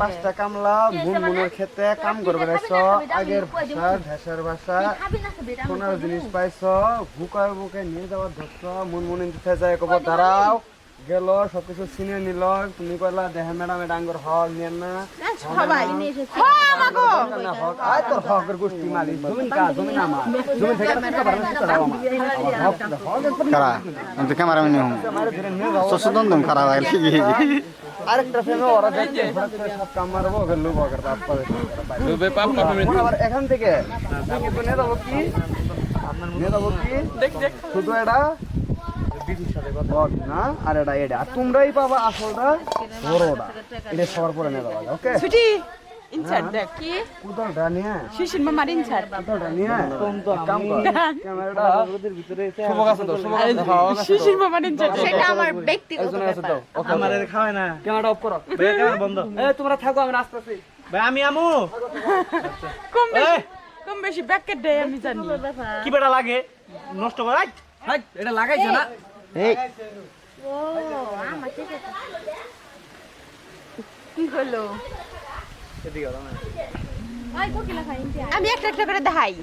পাঁচটা কামলা মুনমুনের ক্ষেতে কাম করবে আগের ভাষা ঢেসের ভাষা সোনার জিনিস পাইছ বুকার বুকে নিয়ে যাওয়ার ধরছ মুনমুনি দিতে যায় কব দাঁড়াও গেল সবকিছু চিনে নিল তুমি কইলা দেহে ম্যাডাম এটা আঙ্গুর হক নিয়ে না সবাই হক আয় তোর হকের গোষ্ঠী মালিক জমিন কা জমিন আমার জমিন থেকে টাকা পারবে সেটা দাও আমার আমার হক হক খারা আমি তো ক্যামেরাম্যান হুম মারে ধরে নিয়ে যাও চশুদন দম খারাপ হয় আরেকটা ফেমে ওরা দেখতে হঠাৎ করে সব কাম মারবো ওকে লুব ওকে বাপ পাবে লুবে পাপ পাবে আবার এখান থেকে নিয়ে যাব কি নিয়ে যাব কি শুধু এটা? না? আর এটা এটা। আর তোমরাই পাবা আসলটা। বড়টা এটা সবার পরে নিয়ে যাবা ওকে? ইনসার্ট দেখ। কি? কুদলটা নিয়ে। শিশির মামার ইনসার্ট কুদলটা নিয়ে। তোম তো কাম ক্যামেরাটা ওদের ভিতরে শুভক আছে তো শুভক আছে খাওয়া শিশির মামার ইনসার্ট সেটা আমার ব্যক্তিগত একজনের আছে দাও। খাওয়ায় না। ক্যামেরাটা অফ করো। ভাই ক্যামেরা বন্ধ। এই তোমরা থাকো আমি আসতেছি ভাই আমি আমু। কম বেশি কম বেশি ব্যাকেট দেয় আমি জানি। কি বেটা লাগে? নষ্ট করে আই, হাই এটা লাগাইছে না? এই। ও আমার ঠিক আছে কি হলো? আমি একটা একটা করে দেখাই।